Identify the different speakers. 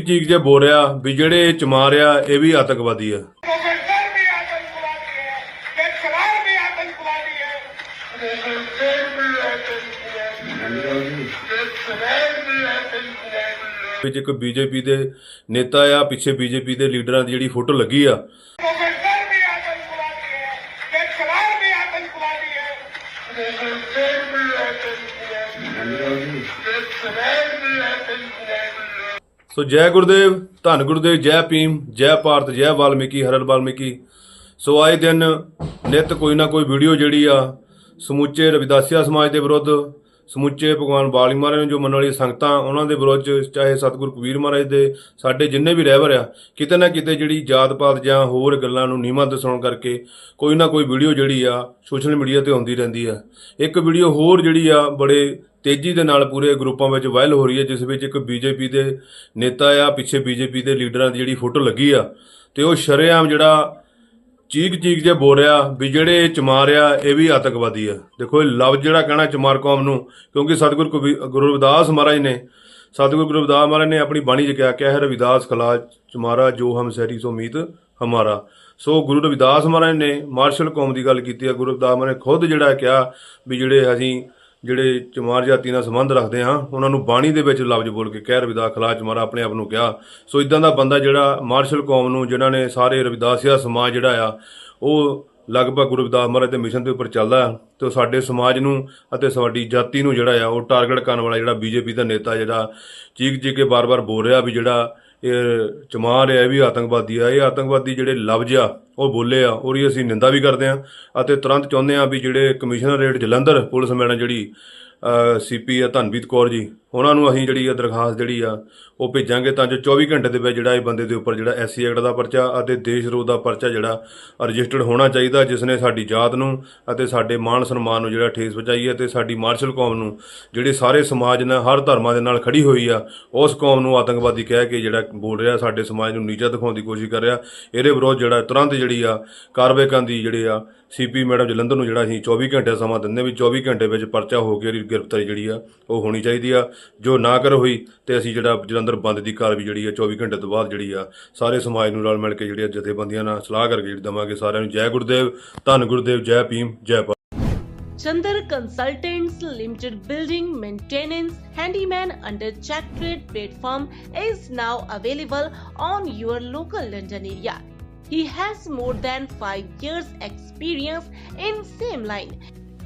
Speaker 1: ਚੀਕ ਚੀਕ ਜੇ ਬੋਲਿਆ ਵੀ ਜਿਹੜੇ ਇਹ ਚਮਾਰਿਆ ਇਹ ਵੀ ਆਤੰਕਵਾਦੀ ਆ। ਵਿੱਚ ਇੱਕ ਬੀਜੇਪੀ ਦੇ ਨੇਤਾ ਆ, ਪਿੱਛੇ ਬੀਜੇਪੀ ਦੇ ਲੀਡਰਾਂ ਦੀ ਜਿਹੜੀ ਫੋਟੋ ਲੱਗੀ ਆ। ਸੋ ਜੈ ਗੁਰਦੇਵ, ਧੰਨ ਗੁਰਦੇਵ, ਜੈ ਭੀਮ, ਜੈ ਭਾਰਤ, ਜੈ ਵਾਲਮੀਕੀ, ਹਰਲ ਵਾਲਮੀਕੀ। ਸੋ ਆਏ ਦਿਨ ਨਿਤ ਕੋਈ ਨਾ ਕੋਈ ਵੀਡੀਓ ਜਿਹੜੀ ਆ ਸਮੁੱਚੇ ਰਵਿਦਾਸੀਆ ਸਮਾਜ ਦੇ ਵਿਰੁੱਧ ਸਮੁੱਚੇ ਭਗਵਾਨ ਬਾਲੀ ਮਹਾਰਾਜ ਨੂੰ ਜੋ ਮੰਨਣ ਵਾਲੀ ਸੰਗਤਾਂ ਉਹਨਾਂ ਦੇ ਵਿਰੁੱਧ 'ਚ, ਚਾਹੇ ਸਤਿਗੁਰੂ ਕਬੀਰ ਮਹਾਰਾਜ ਦੇ ਸਾਡੇ ਜਿੰਨੇ ਵੀ ਰਹਿਬਰ ਆ ਕਿਤੇ ਨਾ ਕਿਤੇ ਜਿਹੜੀ ਜਾਤ ਪਾਤ ਜਾਂ ਹੋਰ ਗੱਲਾਂ ਨੂੰ ਨੀਵਾਂ ਦਸਾਉਣ ਕਰਕੇ ਕੋਈ ਨਾ ਕੋਈ ਵੀਡੀਓ ਜਿਹੜੀ ਆ ਸੋਸ਼ਲ ਮੀਡੀਆ ਤੇ ਆਉਂਦੀ ਰਹਿੰਦੀ ਆ। ਇੱਕ ਵੀਡੀਓ ਹੋਰ ਜਿਹੜੀ ਆ ਬੜੇ ਤੇਜ਼ੀ ਦੇ ਨਾਲ ਪੂਰੇ ਗਰੁੱਪਾਂ ਵਿੱਚ ਵਾਇਰਲ ਹੋ ਰਹੀ ਹੈ ਜਿਸ ਵਿੱਚ ਇੱਕ ਬੀਜੇਪੀ ਦੇ ਨੇਤਾ ਆ ਪਿੱਛੇ ਬੀਜੇਪੀ ਦੇ ਲੀਡਰਾਂ ਦੀ ਜਿਹੜੀ ਫੋਟੋ ਲੱਗੀ ਆ ਤੇ ਉਹ ਸ਼ਰੇਆਮ ਜਿਹੜਾ ਚੀਕ ਚੀਕ ਜੇ ਬੋਲ ਰਿਹਾ, ਵੀ ਜਿਹੜੇ ਇਹ ਚਮਾਰਿਆ ਇਹ ਵੀ ਆਤੰਕਵਾਦੀ ਆ। ਦੇਖੋ, ਇਹ ਲਫ਼ਜ਼ ਜਿਹੜਾ ਕਹਿਣਾ ਚਮਾਰ ਕੌਮ ਨੂੰ, ਕਿਉਂਕਿ ਸਤਿਗੁਰੂ ਕਬੀ- ਗੁਰੂ ਰਵਿਦਾਸ ਮਹਾਰਾਜ ਨੇ, ਸਤਿਗੁਰੂ ਗੁਰੂ ਰਵਿਦਾਸ ਮਹਾਰਾਜ ਨੇ ਆਪਣੀ ਬਾਣੀ 'ਚ ਕਿਹਾ ਕਿਹਾ ਹੈ ਰਵਿਦਾਸ ਖਲਾ ਚਮਾਰਾ, ਜੋ ਹਮ ਸਹਿਰੀ ਸੋ ਮੀਤ ਹਮਾਰਾ। ਸੋ ਗੁਰੂ ਰਵਿਦਾਸ ਮਹਾਰਾਜ ਨੇ ਮਾਰਸ਼ਲ ਕੌਮ ਦੀ ਗੱਲ ਕੀਤੀ ਹੈ ਗੁਰੂ ਰਵਿਦਾਸ ਮਹਾਰਾਜ ਨੇ ਖੁਦ ਜਿਹੜਾ ਕਿਹਾ, ਵੀ ਜਿਹੜੇ ਅਸੀਂ ਜਿਹੜੇ ਚਮਾਰ ਜਾਤੀ ਨਾਲ ਸੰਬੰਧ ਰੱਖਦੇ ਹਾਂ, ਉਹਨਾਂ ਨੂੰ ਬਾਣੀ ਦੇ ਵਿੱਚ ਲਫ਼ਜ਼ ਬੋਲ ਕੇ ਕਹਿ ਰਵਿਦਾਸ ਖਲਾ ਚਮਾਰਾ ਆਪਣੇ ਆਪ ਨੂੰ ਕਿਹਾ। ਸੋ ਇਦਾਂ ਦਾ ਬੰਦਾ ਜਿਹੜਾ ਮਾਰਸ਼ਲ ਕੌਮ ਨੂੰ, ਜਿਨ੍ਹਾਂ ਨੇ ਸਾਰੇ ਰਵਿਦਾਸਿਆ ਸਮਾਜ ਜਿਹੜਾ ਆ, ਉਹ ਲਗਭਗ ਗੁਰੂ ਰਵਿਦਾਸ ਮਹਾਰਾਜ ਦੇ ਮਿਸ਼ਨ ਦੇ ਉੱਪਰ ਚੱਲਦਾ ਹੈ। ਤੇ ਉਹ ਸਾਡੇ ਸਮਾਜ ਨੂੰ ਅਤੇ ਸਾਡੀ ਜਾਤੀ ਨੂੰ ਜਿਹੜਾ ਆ, ਉਹ ਟਾਰਗੇਟ ਕਰਨ ਵਾਲਾ ਜਿਹੜਾ ਬੀਜੇਪੀ ਦਾ ਨੇਤਾ ਜਿਹੜਾ ਚੀਕ ਚੀਕ ਕੇ ਬਾਰ-ਬਾਰ ਬੋਲ ਰਿਹਾ ਵੀ ਜਿਹੜਾ ਇਹ ਚਮਾਰ ਹੈ ਇਹ ਵੀ ਆਤੰਕਵਾਦੀ ਆ। ਇਹ ਆਤੰਕਵਾਦੀ ਜਿਹੜੇ ਲਫ਼ਜ਼ ਆ, ਉਹ ਬੋਲੇ ਆ, ਉਹਦੀ ਅਸੀਂ ਨਿੰਦਾ ਵੀ ਕਰਦੇ ਆ ਅਤੇ ਤੁਰੰਤ ਚਾਹੁੰਦੇ ਆ ਵੀ ਜਿਹੜੇ ਕਮਿਸ਼ਨਰੇਟ ਜਲੰਧਰ ਪੁਲਿਸ ਮੈਡਮ ਜਿਹੜੀ ਸੀਪੀ ਆ ਧਨਵੀਰ ਕੌਰ ਜੀ ਉਹਨਾਂ ਨੂੰ ਅਸੀਂ ਜਿਹੜੀ ਆ ਦਰਖਾਸਤ ਜਿਹੜੀ ਆ, ਉਹ ਭੇਜਾਂਗੇ ਤਾਂ ਜੋ 24 ਘੰਟੇ ਦੇ ਵਿੱਚ ਜਿਹੜਾ ਇਹ ਬੰਦੇ ਦੇ ਉੱਪਰ ਜਿਹੜਾ ਐਸਸੀ ਐਕਟ ਦਾ ਪਰਚਾ ਅਤੇ ਦੇਸ਼ ਵਿਰੋਧ ਦਾ ਪਰਚਾ ਜਿਹੜਾ ਰਜਿਸਟਰਡ ਹੋਣਾ ਚਾਹੀਦਾ, ਜਿਸ ਨੇ ਸਾਡੀ ਜਾਤ ਨੂੰ ਅਤੇ ਸਾਡੇ ਮਾਣ ਸਨਮਾਨ ਨੂੰ ਜਿਹੜਾ ਠੇਸ ਪਹੁੰਚਾਈ ਹੈ ਤੇ ਸਾਡੀ ਮਾਰਸ਼ਲ ਕੌਮ ਨੂੰ ਜਿਹੜੇ ਸਾਰੇ ਸਮਾਜ ਨਾਲ, ਹਰ ਧਰਮਾਂ ਦੇ ਨਾਲ ਖੜੀ ਹੋਈ ਆ, ਉਸ ਕੌਮ ਨੂੰ ਆਤੰਕਵਾਦੀ ਕਹਿ ਕੇ ਜਿਹੜਾ ਬੋਲ ਰਿਹਾ, ਸਾਡੇ ਸਮਾਜ ਨੂੰ ਨੀਚਾ ਦਿਖਾਉਣ ਦੀ ਕੋਸ਼ਿਸ਼ ਕਰ ਰਿਹਾ। ਇਹਦੇ ਵਿਰੋਧ ਜਿਹੜਾ ਤੁਰੰਤ ਜਿਹੜੀ ਆ ਕਾਰਵਾਈ ਕਰਨ ਦੀ ਜਿਹੜੇ ਆ ਸੀਪੀ ਮੈਡਮ ਜਲੰਧਰ ਨੂੰ ਜਿਹੜਾ ਅਸੀਂ 24 ਘੰਟੇ ਸਮਾਂ ਦਿੰਦੇ ਵੀ 24 ਘੰਟੇ ਵਿੱਚ ਪਰਚਾ ਹੋ ਕੇ ਇਹਦੀ ਗ੍ਰਿਫਤਾਰੀ ਜਿਹੜੀ ਆ, ਉਹ ਹੋਣੀ ਚਾਹੀਦੀ ਆ। ਜੋ ਨਾ ਕਰ ਹੋਈ ਤੇ ਅਸੀਂ ਜਿਹੜਾ ਜਲੰਧਰ ਬੰਦ ਦੀ ਕਾਰਵਾਈ ਜਿਹੜੀ ਆ 24 ਘੰਟੇ ਤੋਂ ਬਾਅਦ ਜਿਹੜੀ ਆ ਸਾਰੇ ਸਮਾਜ ਨੂੰ ਰਲ ਮਿਲ ਕੇ ਜਿਹੜੀਆਂ ਜਥੇਬੰਦੀਆਂ ਨਾਲ ਸਲਾਹ ਕਰਕੇ ਜਿਹੜੀ ਦਵਾਂਗੇ ਸਾਰਿਆਂ ਨੂੰ ਜੈ ਗੁਰਦੇਵ ਧੰਨ ਗੁਰਦੇਵ ਜੈ ਭੀਮ ਜੈ Bharat
Speaker 2: Chandar Consultants Limited building maintenance handyman under Check Trade platform is now available on your local London area. He has more than 5 years experience in same line.